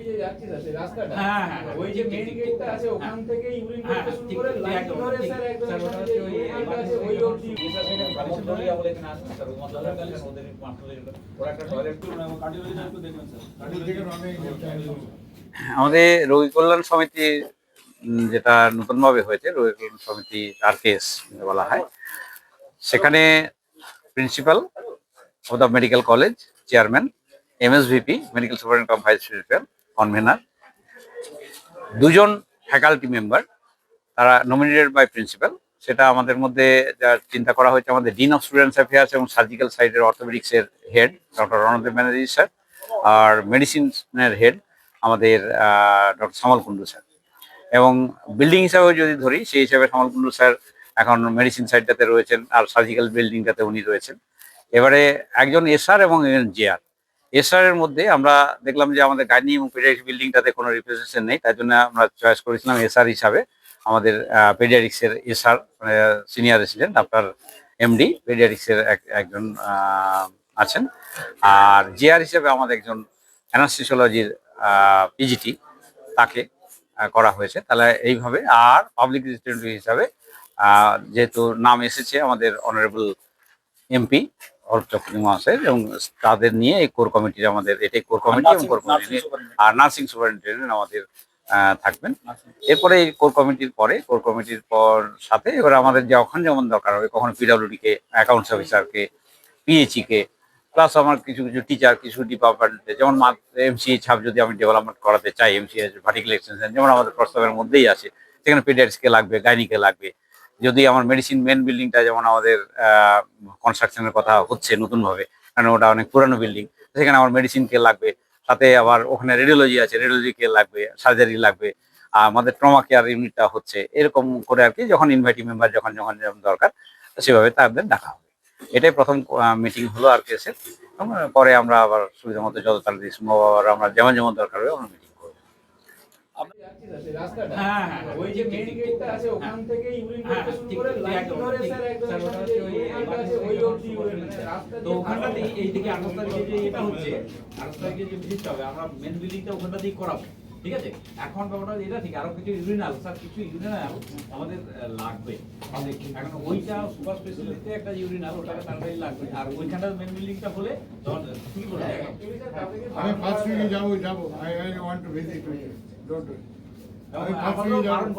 যে যাচ্ছে স্যার রাস্তাটা। হ্যাঁ, হ্যাঁ, ওই যে মেইন গেটটা আছে হ্যাঁ। ওখান থেকে ইউরিন হ্যাঁ, করতে শুরু করে লাইন একদম, ধরে। স্যার একদম স্যার, ওটা ওখানে হচ্ছে যে ওই ইউরিনটা আছে ওই অবধি। আমাদের রোগী কল্যাণ সমিতি যেটা নতুনভাবে হয়েছে রোগী কল্যাণ সমিতি আরকেএস বলা হয় সেখানে principal of the medical college chairman MSVP medical superintendent cum vice principal convener দুজন ফ্যাকাল্টি মেম্বার তারা নমিনেটেড বাই প্রিন্সিপাল সেটা আমাদের মধ্যে যা চিন্তা করা হয়েছে, আমাদের ডিন অফ স্টুডেন্টস অ্যাফেয়ার্স এবং সার্জিক্যাল সাইডের অর্থোপেডিক্সের head doctor Ranadeb Banerjee sir আর মেডিসিনের হেড আমাদের ডক্টর সামাল কুন্ডু স্যার এবং বিল্ডিং হিসাবে যদি ধরি, সেই হিসাবে সামাল কুন্ডু স্যার এখন মেডিসিন সাইডটাতে রয়েছেন, আর সার্জিক্যাল বিল্ডিংটাতে উনি রয়েছেন। এবারে একজন এসআর এবং একজন জেআর এর মধ্যে আমরা দেখলাম যে আমাদের গাইনি এবং পেডিয়াট্রিক্স বিল্ডিংটাতে কোনো রিপ্রেজেন্টেশন নেই তাই জন্য আমরা চয়েস করেছিলাম এসআর হিসাবে আমাদের পেডিয়াট্রিক্সের এসআর মানে সিনিয়র রেসিডেন্ট আপনার এমডি পেডিয়াট্রিক্সের একজন আছেন। আর জেআর হিসেবে আমাদের একজন অ্যানাস্টিসিওলজির পিজিটি তাকে করা হয়েছে। তাহলে এইভাবে, আর পাবলিক রিপ্রেজেন্টেটিভ হিসাবে যেহেতু নাম এসেছে আমাদের অনারেবল এমপি অরূপ চক্রবর্তী মহাশয় এবং তাদের নিয়ে এই কোর কমিটির আমাদের এটাই কোর কমিটি এবং কোর কমিটি আর নার্সিং সুপারিনটেন্ডেন্ট আমাদের থাকবেন। এরপরে এই কোর কমিটির পরে কোর কমিটির পর সাথে এবার আমাদের যখন যেমন দরকার হবে কখনো পিডাব্লিউডি কে অ্যাকাউন্টস অফিসারকে পিএইচই কে প্লাস আমার কিছু কিছু টিচার কিছু ডিপার্টমেন্টে যেমন এমসিএ ছাপ যদি আমি ডেভেলপমেন্ট করাতে চাই এমসিএ ভার্টিক্যাল এক্সটেনশন যেমন আমাদের প্রস্তাবের মধ্যেই আছে সেখানে পেডিয়াট্রিক্সকে লাগবে গাইনিকে লাগবে যদি আমার মেডিসিন মেন বিল্ডিংটা যেমন আমাদের কনস্ট্রাকশনের কথা হচ্ছে নতুনভাবে, কারণ ওটা অনেক পুরানো বিল্ডিং সেখানে আমার মেডিসিনকে লাগবে, সাথে আবার ওখানে রেডিওলজি আছে রেডিওলজি কে লাগবে সার্জারি লাগবে আমাদের ট্রমা কেয়ার ইউনিটটা হচ্ছে, এরকম করে আর কি, যখন ইনভাইটি মেম্বার যখন যখন যেমন দরকার, সেভাবে তাদের ডাকা হবে। এটাই প্রথম মিটিং হলো আর কেসের পরে আমরা আবার সুবিধা মতো যত তাড়াতাড়ি সম্ভব আবার আমরা যেমন যেমন দরকার হবে ঠিক, মেইন ঠিক, গেটটা আছে ইউরিন ইউরিন এখন ব্যাপারটা এটা ঠিক আরও কিছু ইউরিনাল স্যার কিছু ইউরিনাল আমাদের লাগবে এখন ওইটা সুপার স্পেশালিটিতে একটা ইউরিনাল ওটাকে তাড়াতাড়ি লাগবে আর ওইখানটা মেন বিল্ডিংটা হলে তখন করে আমি ফার্স্ট উইকে যাব যাব I I want to visit. Don't আমি ফার্স্ট